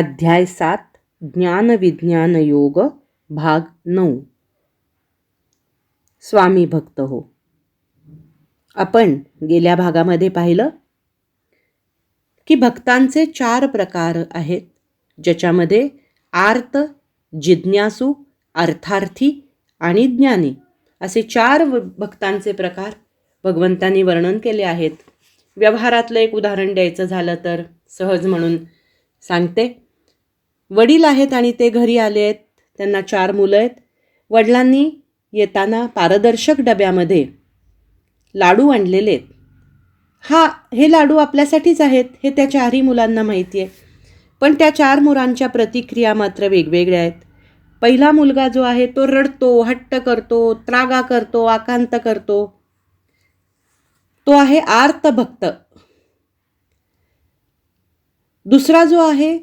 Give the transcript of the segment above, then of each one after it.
अध्याय सात ज्ञानविज्ञान योग भाग नऊ. स्वामी भक्त हो. आपण गेल्या भागामध्ये पाहिलं की भक्तांचे चार प्रकार आहेत ज्याच्यामध्ये आर्त जिज्ञासू अर्थार्थी आणि ज्ञानी. असे चार भक्तांचे प्रकार भगवंतांनी वर्णन केले आहेत. व्यवहारातलं एक उदाहरण द्यायचं झालं तर सहज म्हणून सांगते. वडील आहेत आणि ते घरी आले आहेत. त्यांना चार मुलं आहेत. वडिलांनी येताना पारदर्शक डब्यामध्ये लाडू आणलेले आहेत. हा हे लाडू आपल्यासाठीच आहेत हे त्या चारही मुलांना माहिती आहे. पण त्या चार मुलांच्या प्रतिक्रिया मात्र वेगवेगळ्या आहेत. पहिला मुलगा जो आहे तो रडतो हट्ट करतो त्रागा करतो आकांत करतो. तो आहे आर्त भक्त दुसरा जो आहे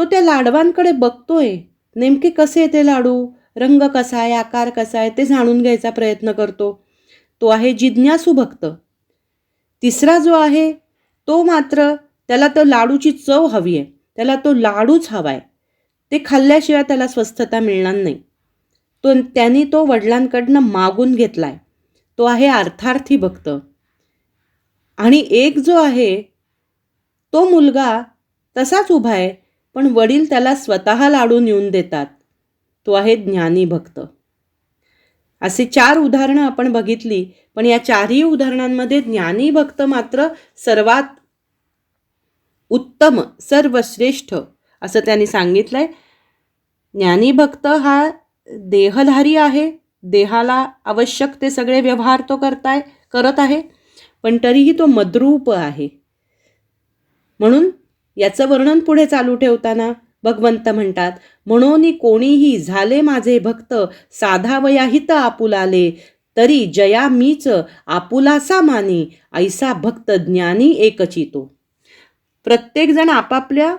तो त्या लाडवांकडे बघतोय. नेमके कसे ते लाडू? रंग कसा आहे? आकार कसा आहे? ते जाणून घ्यायचा प्रयत्न करतो. तो आहे जिज्ञासू भक्त. तिसरा जो आहे तो मात्र त्याला तो लाडूची चव हवी आहे. त्याला तो लाडूच हवा आहे ते खाल्ल्याशिवाय त्याला स्वस्थता मिळणार नाही. तो त्यांनी तो वडिलांकडनं मागून घेतलाय. तो आहे अर्थार्थी भक्त. आणि एक जो आहे तो मुलगा तसाच उभा आहे. पण वडील त्याला स्वतः लाडून येऊन देतात. तो आहे ज्ञानी भक्त. असे चार उदाहरणं आपण बघितली पण या चारही उदाहरणांमध्ये ज्ञानी भक्त मात्र सर्वात उत्तम सर्वश्रेष्ठ असं त्यांनी सांगितलंय. ज्ञानी भक्त हा देहधारी आहे देहाला आवश्यक ते सगळे व्यवहार तो करताय करत आहे पण तरीही तो मद्रूप आहे. म्हणून याचं वर्णन पुढे चालू ठेवताना भगवंत म्हणतात म्हणून कोणीही झाले माझे भक्त साधावया हित आपुलाले तरी जया मीच आपुलासा मानी ऐसा भक्त ज्ञानी एकचितो प्रत्येकजण आपापल्या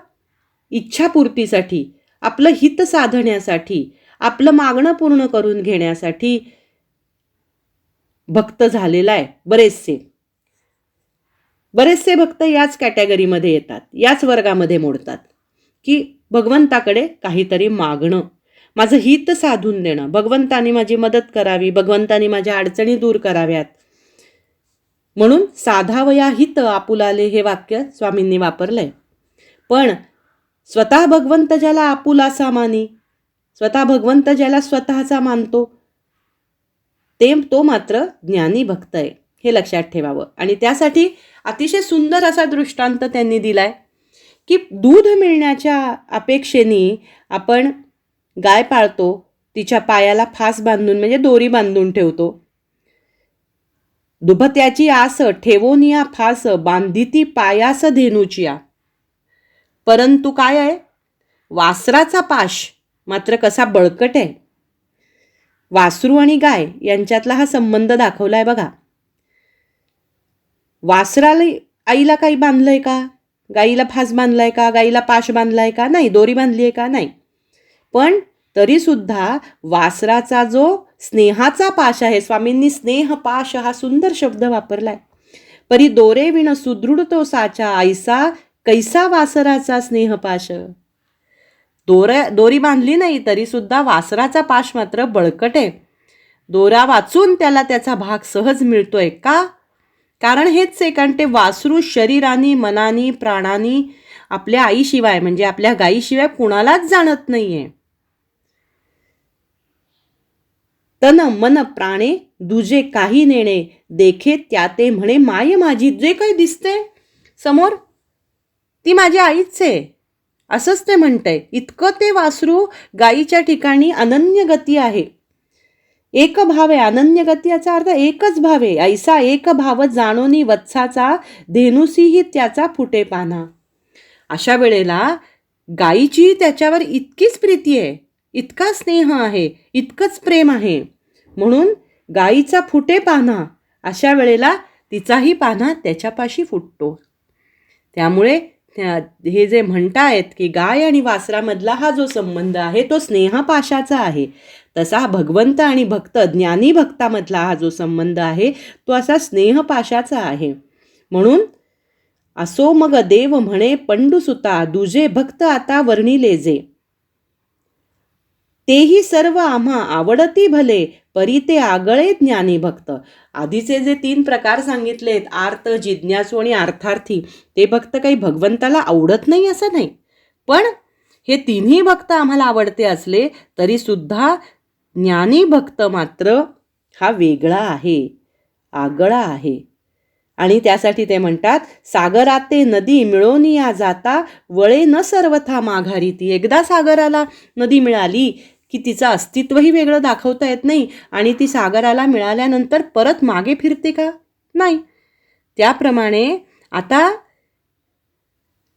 इच्छापूर्तीसाठी आपलं हित साधण्यासाठी आपलं मागणं पूर्ण करून घेण्यासाठी भक्त झालेला आहे बरेचसे. बरेचसे भक्त याच कॅटेगरीमध्ये येतात याच वर्गामध्ये मोडतात की भगवंताकडे काहीतरी मागणं. माझं हित साधून देणं. भगवंतानी माझी मदत करावी भगवंतानी माझ्या अडचणी दूर कराव्यात. म्हणून साधावया हित आपुलाले हे वाक्य स्वामींनी वापरलंय. पण स्वतः भगवंत ज्याला आपुलासा मानी स्वतः भगवंत ज्याला स्वतःचा मानतो ते तो मात्र ज्ञानी भक्त आहे. हे लक्षात ठेवावं. आणि त्यासाठी अतिशय सुंदर असा दृष्टांत त्यांनी दिला आहे की दूध मिळण्याच्या अपेक्षेने आपण गाय पाळतो तिच्या पायाला फास बांधून म्हणजे दोरी बांधून ठेवतो. दुभत्याची आस ठेवोनिया फास बांधिती पायास धेनूचिया. परंतु काय आहे? वासराचा पाश मात्र कसा बळकट आहे? वासरू आणि गाय यांच्यातला हा संबंध दाखवला आहे बघा. वासराला आईला काही बांधलंय का? गाईला फास बांधलाय का? गाईला पाश बांधलाय का? नाही दोरी बांधली आहे का? नाही. पण तरीसुद्धा वासराचा जो स्नेहाचा पाश आहे स्वामींनी स्नेह पाश हा सुंदर शब्द वापरलाय. परी दोरे विण सुदृढ तो साचा आईसा कैसा वासराचा स्नेहपाश दोऱ्या दोरी बांधली नाही तरीसुद्धा वासराचा पाश मात्र बळकट आहे. दोरा वाचून त्याला त्याचा भाग सहज मिळतोय का? कारण हेच आहे कारण ते वासरू शरीरानी मनानी प्राणानी आपल्या आईशिवाय म्हणजे आपल्या गाईशिवाय कुणालाच जाणत नाहीये. तन मन प्राणे दुजे काही नेणे देखे त्या ते म्हणे माय माझी जे काही दिसते समोर ती माझी आईच आहे. असंच ते म्हणतंय. इतकं ते वासरू गाईच्या ठिकाणी अनन्य गती आहे. एक भाव आहे अनन्य गती याचा अर्थ एकच भाव आहे ऐसा एक भाव जाणोनी वत्साचा धेनुसीही त्याचा फुटे पाना अशा वेळेला गायीची त्याच्यावर इतकीच प्रीती आहे इतका स्नेह आहे इतकंच प्रेम आहे. म्हणून गाईचा फुटे पाना अशा वेळेला तिचाही पाना त्याच्यापाशी फुटतो. त्यामुळे हे जे म्हणतायत की गाय आणि वासरामधला हा जो संबंध आहे तो स्नेहापाशाचा आहे. तसा भगवंत आणि भक्त ज्ञानी भक्तामधला हा जो संबंध आहे तो असा स्नेहपाशाचा आहे. म्हणून असो मग देव म्हणे पंडुसुता दुजे भक्त आता वर्णिले जे तेही सर्व आम्हा आवडती भले परी ते आगळे ज्ञानी भक्त. आधीचे जे तीन प्रकार सांगितलेत आर्त जिज्ञासू आणि अर्थार्थी ते भक्त काही भगवंताला आवडत नाही असं नाही. पण हे तिन्ही भक्त आम्हाला आवडते असले तरीसुद्धा ज्ञानी भक्त मात्र हा वेगळा आहे आगळा आहे. आणि त्यासाठी ते म्हणतात सागराते नदी मिळून या जाता वळे न सर्वथा माघारी. ती एकदा सागराला नदी मिळाली की तिचं अस्तित्वही वेगळं दाखवता येत नाही आणि ती सागराला मिळाल्यानंतर परत मागे फिरते का? नाही. त्याप्रमाणे आता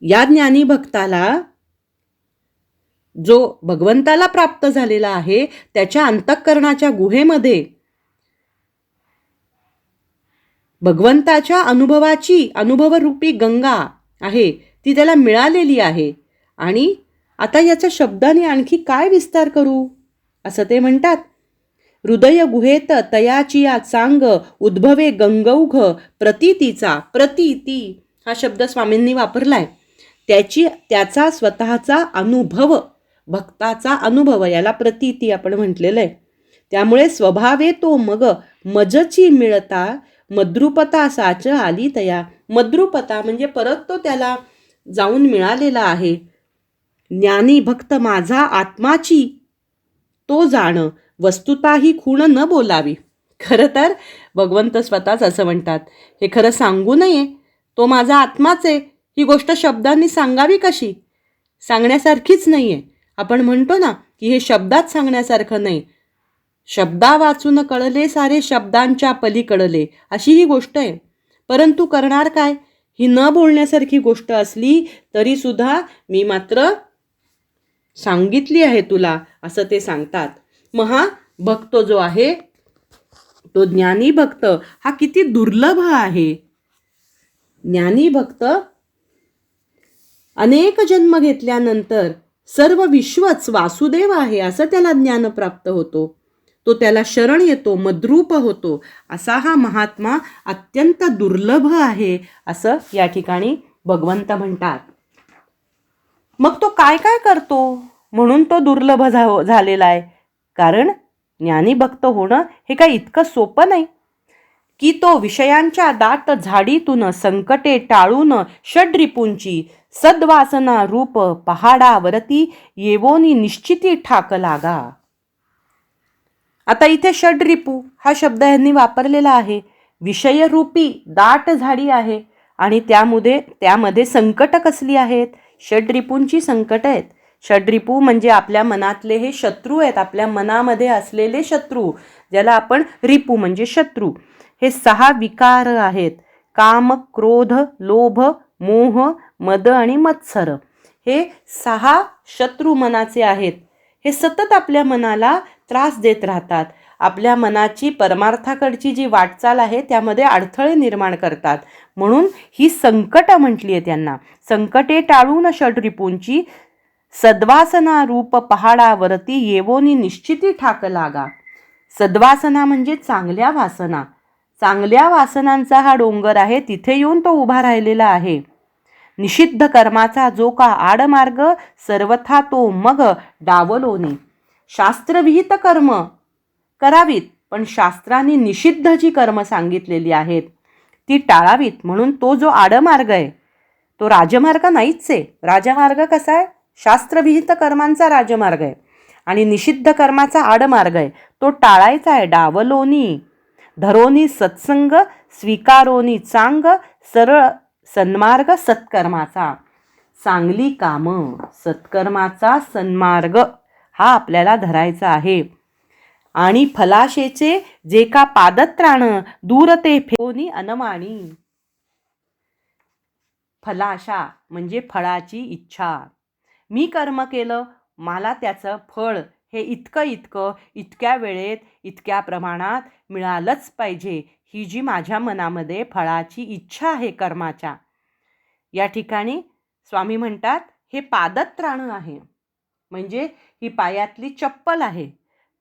या ज्ञानी भक्ताला जो भगवंताला प्राप्त झालेला आहे त्याच्या अंतःकरणाच्या गुहेमध्ये भगवंताच्या अनुभवाची अनुभवरूपी गंगा आहे ती त्याला मिळालेली आहे आणि आता याच्या शब्दाने आणखी काय विस्तार करू? असं ते म्हणतात. हृदय गुहेत तयाची या चांग उद्भवे गंगौघ प्रतीतीचा प्रतीती हा शब्द स्वामींनी वापरलाय. त्याची त्याचा स्वतःचा अनुभव भक्ताचा अनुभव याला प्रतीती आपण म्हटलेलं आहे त्यामुळे स्वभावे तो मग मजची मिळता मद्रुपता साच आली तया. मद्रुपता म्हणजे परत तो त्याला जाऊन मिळालेला आहे. ज्ञानी भक्त माझा आत्माची. तो जाण वस्तुताही खूण न बोलावी. खरं तर भगवंत स्वतःच असं म्हणतात. हे खरं सांगू नये. तो माझा आत्माच आहे. ही गोष्ट शब्दांनी सांगावी कशी? सांगण्यासारखीच नाही आहे आपण म्हणतो ना की हे शब्दात सांगण्यासारखं नाही. शब्दा वाचून कळले सारे शब्दांच्या पलीकडले. अशी ही गोष्ट आहे. परंतु करणार काय? ही न बोलण्यासारखी गोष्ट असली तरीसुद्धा मी मात्र सांगितली आहे तुला असं ते सांगतात. मग हा भक्त जो आहे तो ज्ञानी भक्त हा किती दुर्लभ आहे. ज्ञानी भक्त अनेक जन्म घेतल्यानंतर सर्व विश्वच वासुदेव आहे असं त्याला ज्ञान प्राप्त होतो. तो त्याला शरण येतो मद्रूप होतो. असा हा महात्मा अत्यंत दुर्लभ आहे असं या ठिकाणी भगवंत म्हणतात. मग तो काय काय करतो? म्हणून तो दुर्लभ झा झालेला आहे. कारण ज्ञानी भक्त होणं हे काय इतकं सोपं नाही. की तो विषयांच्या दाट झाडीतून संकटे टाळून षड्रिपूंची सद्वासना रूप पहाडावरती येवोनी निश्चिती ठाक लागा. आता इथे षड्रिपू हा शब्द यांनी वापरलेला आहे. विषयरूपी दाट झाडी आहे आणि त्यामध्ये त्यामध्ये संकट कसली आहेत? षड्रिपूंची संकट आहेत. षड्रिपू म्हणजे आपल्या मनातले हे शत्रू आहेत. आपल्या मनामध्ये असलेले शत्रू ज्याला आपण रिपू म्हणजे शत्रू. हे सहा विकार आहेत. काम क्रोध लोभ मोह मद आणि मत्सर. हे सहा शत्रू मनाचे आहेत. हे सतत आपल्या मनाला त्रास देत राहतात. आपल्या मनाची परमार्थाकडची जी वाटचाल आहे त्यामध्ये अडथळे निर्माण करतात. म्हणून ही संकटं म्हटली आहे त्यांना. संकटे टाळून षट रिपूंची सद्वासना रूप पहाडावरती येवोनी निश्चिती ठाक लागा. सद्वासना म्हणजे चांगल्या वासना. चांगल्या वासनांचा हा डोंगर आहे तिथे येऊन तो उभा राहिलेला आहे. निषिद्ध कर्माचा जो का आडमार्ग सर्वथा तो मग डावलोनी. शास्त्रविहित कर्म करावीत पण शास्त्राने निषिद्ध जी कर्म सांगितलेली आहेत ती टाळावीत म्हणून तो जो आडमार्ग आहे तो राजमार्ग नाहीच आहे. राजमार्ग कसा आहे? शास्त्रविहित कर्मांचा राजमार्ग आहे. आणि निषिद्ध कर्माचा आडमार्ग आहे. तो टाळायचा आहे. डावलोनी धरोनी सत्संग स्वीकारोनी चांग सरळ सन्मार्ग सत्कर्माचा. चांगली कामं सत्कर्माचा सन्मार्ग हा आपल्याला धरायचा आहे. आणि फलाशेचे जे का पादत्राण दूर ते फेवनी अनमाणी फलाशा म्हणजे फळाची इच्छा. मी कर्म केलं मला त्याचं फळ. हे इतकं इतकं इतक्या वेळेत इतक्या प्रमाणात मिळालंच पाहिजे. ही जी माझ्या मनामध्ये फळाची इच्छा आहे कर्माच्या. या ठिकाणी स्वामी म्हणतात हे पादत्राण आहे. म्हणजे ही पायातली चप्पल आहे.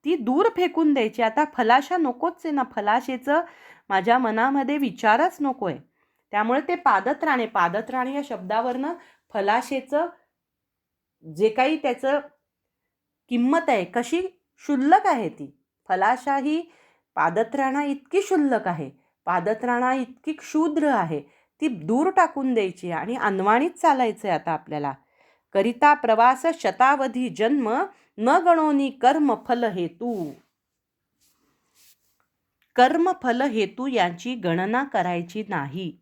ती दूर फेकून द्यायची. आता फलाशा नकोच आहे ना. फलाशेचं माझ्या मनामध्ये विचारच नको आहे त्यामुळे ते पादत्राणे पादत्राणे या शब्दावरनं फलाशेचं जे काही त्याचं किंमत आहे कशी क्षुल्लक आहे ती. फलाशा ही पादत्राणा इतकी क्षुल्लक आहे. पादत्राणा इतकी क्षुद्र आहे. ती दूर टाकून द्यायची आणि अनवाणीच चालायचं आहे आता आपल्याला. करिता प्रवास शतावधी जन्म न गणोनी कर्मफल हेतू. कर्म फल हेतू यांची गणना करायची नाही.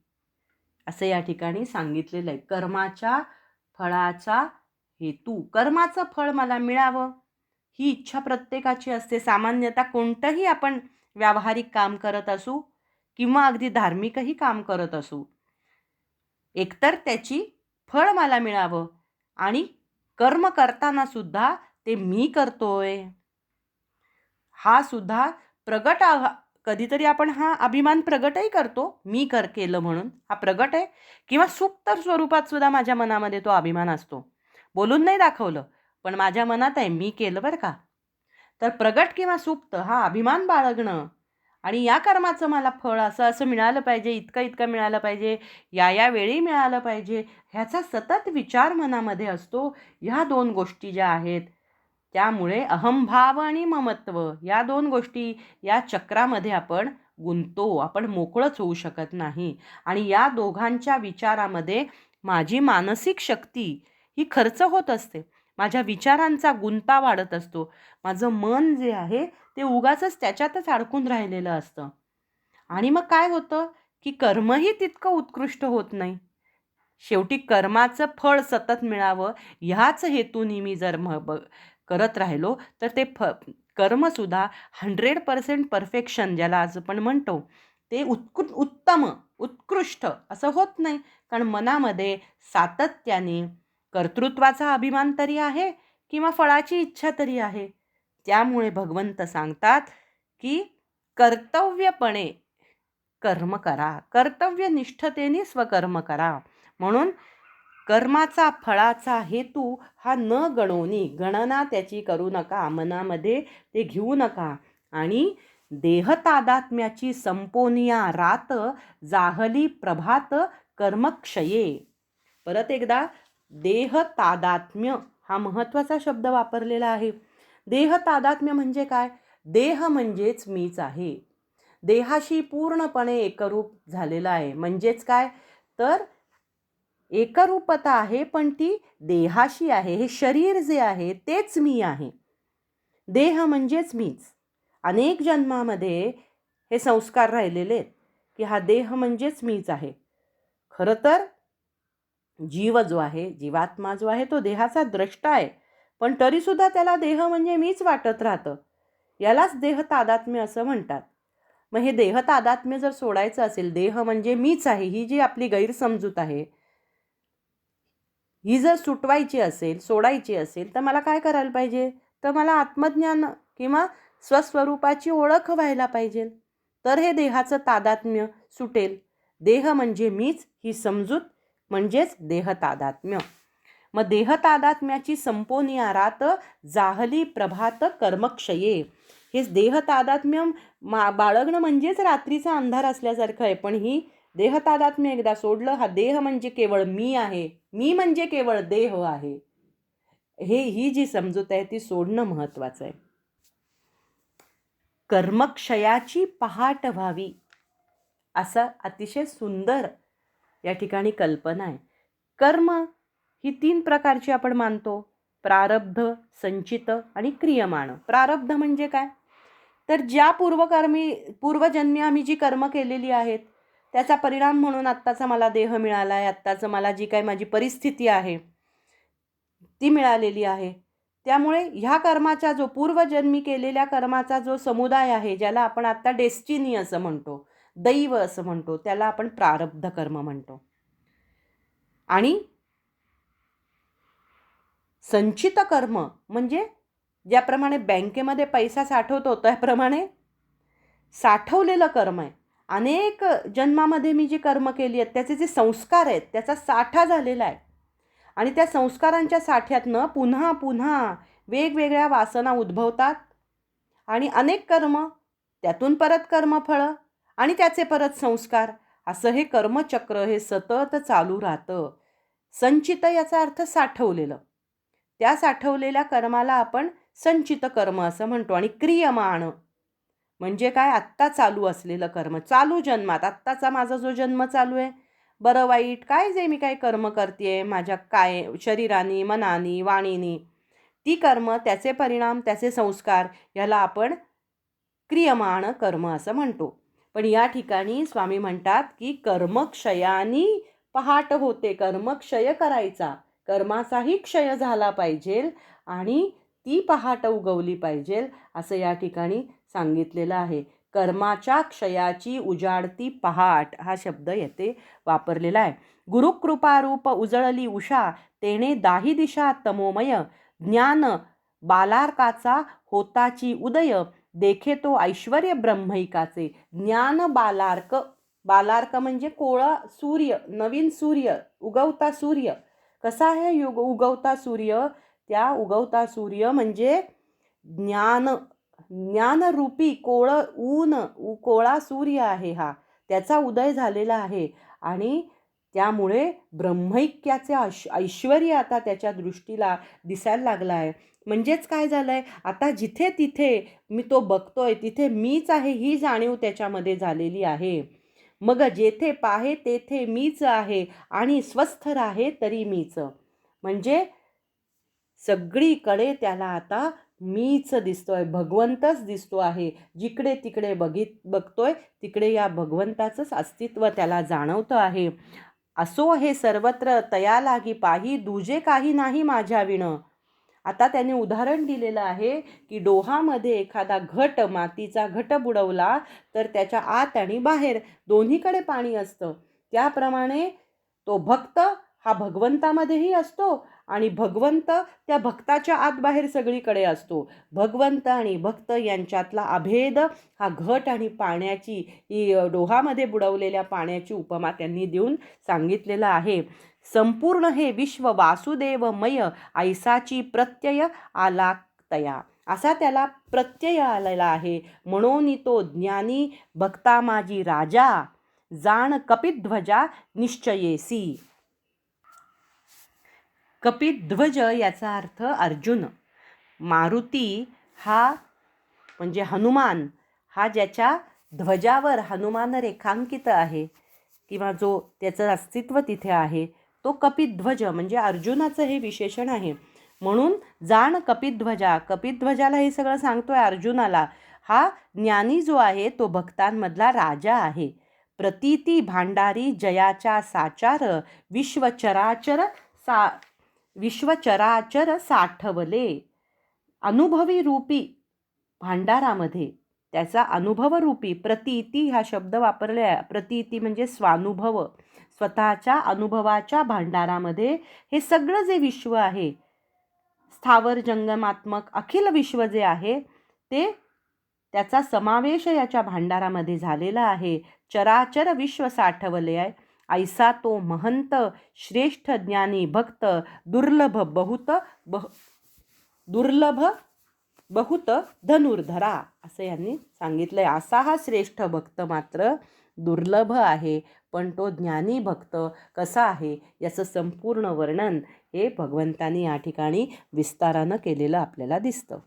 असं या ठिकाणी सांगितलेलं आहे. कर्माच्या फळाचा हेतू. कर्माचं फळ मला मिळावं. ही इच्छा प्रत्येकाची असते. सामान्यतः कोणतंही आपण व्यावहारिक काम करत असू किंवा अगदी धार्मिकही काम करत असू एकतर त्याची फळ मला मिळावं आणि कर्म करताना सुद्धा ते मी करतोय. हा सुद्धा प्रगट कधीतरी आपण हा अभिमान प्रगटही करतो. मी कर केलं म्हणून. हा प्रगट आहे किंवा सुप्त स्वरूपात सुद्धा माझ्या मनामध्ये तो अभिमान असतो. बोलून नाही दाखवलं पण माझ्या मनात आहे मी केलं बरं का? तर प्रगट किंवा सुप्त हा अभिमान बाळगणं आणि या कर्माचं मला फळ असं असं मिळालं पाहिजे इतकं इतकं मिळालं पाहिजे या या वेळी मिळालं पाहिजे ह्याचा सतत विचार मनामध्ये असतो. ह्या दोन गोष्टी ज्या आहेत त्यामुळे अहंभाव आणि ममत्व या दोन गोष्टी या चक्रामध्ये आपण गुंतो आपण मोकळंच होऊ शकत नाही. आणि या दोघांच्या विचारामध्ये माझी मानसिक शक्ती ही खर्च होत असते. माझ्या विचारांचा गुंता वाढत असतो. माझं मन जे आहे ते उगाचच त्याच्यातच अडकून राहिलेलं असतं. आणि मग काय होतं की कर्मही तितकं उत्कृष्ट होत नाही. शेवटी कर्माचं फळ सतत मिळावं ह्याच हेतूने मी जर म ब करत राहिलो तर ते फ कर्मसुद्धा हंड्रेड पर्सेंट परफेक्शन ज्याला आज आपण म्हणतो ते उत्कृ उत्तम उत्कृष्ट असं होत नाही. कारण मनामध्ये सातत्याने कर्तृत्वाचा अभिमान तरी आहे किंवा फळाची इच्छा तरी आहे. त्यामुळे भगवंत सांगतात की कर्तव्यपणे कर्म करा. कर्तव्यनिष्ठतेने स्वकर्म करा. म्हणून कर्माचा फळाचा हेतू हा न गणवणी. गणना त्याची करू नका. मनामध्ये ते घेऊ नका. आणि देहतादात्म्याची संपोनिया रात जाहली प्रभात कर्मक्षये. परत एकदा देह तादात्म्य हा महत्त्वाचा शब्द वापरलेला आहे. देह तादात्म्य म्हणजे काय? देह म्हणजेच मीच आहे. देहाशी पूर्णपणे एकरूप झालेला आहे. म्हणजेच काय? तर एकरूपता आहे पण ती देहाशी आहे. हे शरीर जे आहे तेच मी आहे. देह म्हणजेच मीच. अनेक जन्मामध्ये हे संस्कार राहिलेले आहेत की हा देह म्हणजेच मीच आहे. खरं तर जीव जो आहे जीवात्मा जो आहे तो देहाचा द्रष्टा आहे. पण तरीसुद्धा त्याला देह म्हणजे मीच वाटत राहतं. यालाच देह तादात्म्य असं म्हणतात. मग हे देह तादात्म्य जर सोडायचं असेल देह म्हणजे मीच आहे ही जी आपली गैरसमजूत आहे ही जर सुटवायची असेल सोडायची असेल तर मला काय करायला पाहिजे? तर मला आत्मज्ञान किंवा स्वस्वरूपाची ओळख व्हायला पाहिजे. तर हे देहाचं तादात्म्य सुटेल. देह म्हणजे मीच ही समजूत म्हणजेच देह तादात्म्य. मग देह तादात्म्याची संपोनी आरात जाहली प्रभात कर्मक्षये. हे तादात्म्य मा बाळगणं म्हणजेच रात्रीचा अंधार असल्यासारखं आहे पण ही देहतादात्म्य एकदा सोडलं हा देह म्हणजे केवळ मी आहे. मी म्हणजे केवळ देह आहे. हे ही जी समजूत आहे ती सोडणं महत्त्वाचं आहे. कर्मक्षयाची पहाट व्हावी असं अतिशय सुंदर या ठिकाणी कल्पना आहे. कर्म ही तीन प्रकारची आपण मानतो. प्रारब्ध संचित आणि क्रियमाण. प्रारब्ध म्हणजे काय? तर ज्या पूर्वकर्मी पूर्वजन्मी आम्ही जी कर्म केलेली आहेत त्याचा परिणाम म्हणून आत्ताचा मला देह मिळाला आहे आत्ताचं मला जी काही माझी परिस्थिती आहे ती मिळालेली आहे. त्यामुळे ह्या कर्माचा जो पूर्वजन्मी केलेल्या कर्माचा जो समुदाय आहे ज्याला आपण आत्ता डेस्टिनी असं म्हणतो दैव असं म्हणतो त्याला आपण प्रारब्ध कर्म म्हणतो. आणि संचित कर्म म्हणजे ज्याप्रमाणे बँकेमध्ये पैसा साठवतो त्याप्रमाणे साठवलेलं कर्म आहे. अनेक जन्मामध्ये मी जी कर्म केली आहेत त्याचे जे संस्कार आहेत त्याचा साठा झालेला आहे. आणि त्या संस्कारांच्या साठ्यातनं पुन्हा पुन्हा वेगवेगळ्या वासना उद्भवतात. आणि अनेक कर्म त्यातून परत कर्मफळं आणि त्याचे परत संस्कार असं हे कर्मचक्र हे सतत चालू राहतं. संचित याचा अर्थ साठवलेलं. त्या साठवलेल्या कर्माला आपण संचित कर्म असं म्हणतो आणि क्रियमाण म्हणजे काय? आत्ता चालू असलेलं कर्म. चालू जन्मात. आत्ताचा माझा जो जन्म चालू आहे. बरं वाईट? काय जे मी काय कर्म करते माझ्या काय शरीराने मनाने वाणीने. ती कर्म त्याचे परिणाम त्याचे संस्कार याला आपण क्रियमाण कर्म असं म्हणतो. पण या ठिकाणी स्वामी म्हणतात की कर्मक्षयानी पहाट होते. कर्मक्षय करायचा. कर्माचाही क्षय झाला पाहिजे आणि ती पहाट उगवली पाहिजे असं या ठिकाणी सांगितलेलं आहे. कर्माच्या क्षयाची उजाडती पहाट हा शब्द येथे वापरलेला आहे. गुरुकृपारूप उजळली उषा तेने दाही दिशा तमोमय. ज्ञान बालार्काचा होताची उदय देखे तो ऐश्वर ब्रह्मैकाचे. ज्ञान बालार्क बालार्क म्हणजे कोळा सूर्य नवीन सूर्य उगवता सूर्य. कसा आहे युग उगवता सूर्य? त्या उगवता सूर्य म्हणजे ज्ञान ज्ञानरूपी कोळ ऊन उ कोळा सूर्य आहे हा. त्याचा उदय झालेला आहे आणि त्यामुळे ब्रह्मैक्याचे ऐश ऐश्वर आता त्याच्या दृष्टीला दिसायला लागला आहे. म्हणजेच काय झालं आहे आता जिथे तिथे मी तो बघतोय तिथे मीच आहे ही जाणीव त्याच्यामध्ये झालेली आहे. मग जेथे पाहे तेथे मीच आहे आणि स्वस्थ राहे तरी मीच. म्हणजे सगळीकडे त्याला आता मीच दिसतोय भगवंतच दिसतो आहे. जिकडे तिकडे बघित बघतोय तिकडे या भगवंताचंच अस्तित्व त्याला जाणवतं आहे. असो हे सर्वत्र तया लागी पाही दुजे काही नाही माझ्या विण. आता त्याने उदाहरण दिलेलं आहे की डोहामध्ये एखादा घट मातीचा घट बुडवला तर त्याच्या आत आणि बाहेर दोन्हीकडे पाणी असतं. त्याप्रमाणे तो भक्त हा भगवंतामध्येही असतो आणि भगवंत त्या भक्ताच्या आतबाहेर सगळीकडे असतो. भगवंत आणि भक्त यांच्यातला अभेद हा घट आणि पाण्याची ही डोहामध्ये बुडवलेल्या पाण्याची उपमा त्यांनी देऊन सांगितलेलं आहे. संपूर्ण हे विश्व वासुदेवमय ऐसाची प्रत्यय आला तया असा त्याला प्रत्यय आलेला आहे. म्हणून तो ज्ञानी भक्ता माझी राजा जाण कपिध्वजा निश्चयेसी. कपिध्वज याचा अर्थ अर्जुन. मारुती हा म्हणजे हनुमान हा ज्याच्या ध्वजावर हनुमान रेखांकित आहे किंवा जो त्याचं अस्तित्व तिथे आहे तो कपिध्वज म्हणजे अर्जुनाचं हे विशेषण आहे. म्हणून जाण कपिध्वजा कपिध्वजाला हे सगळं सांगतोय अर्जुनाला हा ज्ञानी जो आहे तो भक्तांमधला राजा आहे. प्रतीती भांडारी जयाच्या साचार विश्वचराचर सा विश्वचराचर साठवले. अनुभवी रूपी भांडारामध्ये त्याचा अनुभवरूपी प्रतीती हा शब्द वापरल्या आहे. प्रतीती म्हणजे स्वानुभव स्वतःच्या अनुभवाच्या भांडारामध्ये हे सगळं जे विश्व आहे स्थावर जंगमात्मक अखिल विश्व जे आहे ते त्याचा समावेश याच्या भांडारामध्ये झालेला आहे. चराचर विश्व साठवले आहे. ऐसा तो महंत श्रेष्ठ ज्ञानी भक्त दुर्लभ बहुत बह दुर्लभ बहुत धनुर्धरा असं यांनी सांगितलंय. असा हा श्रेष्ठ भक्त मात्र दुर्लभ आहे पण तो ज्ञानी भक्त कसा आहे याचं संपूर्ण वर्णन हे भगवंतानी या ठिकाणी विस्तारानं केलेलं आपल्याला दिसतं.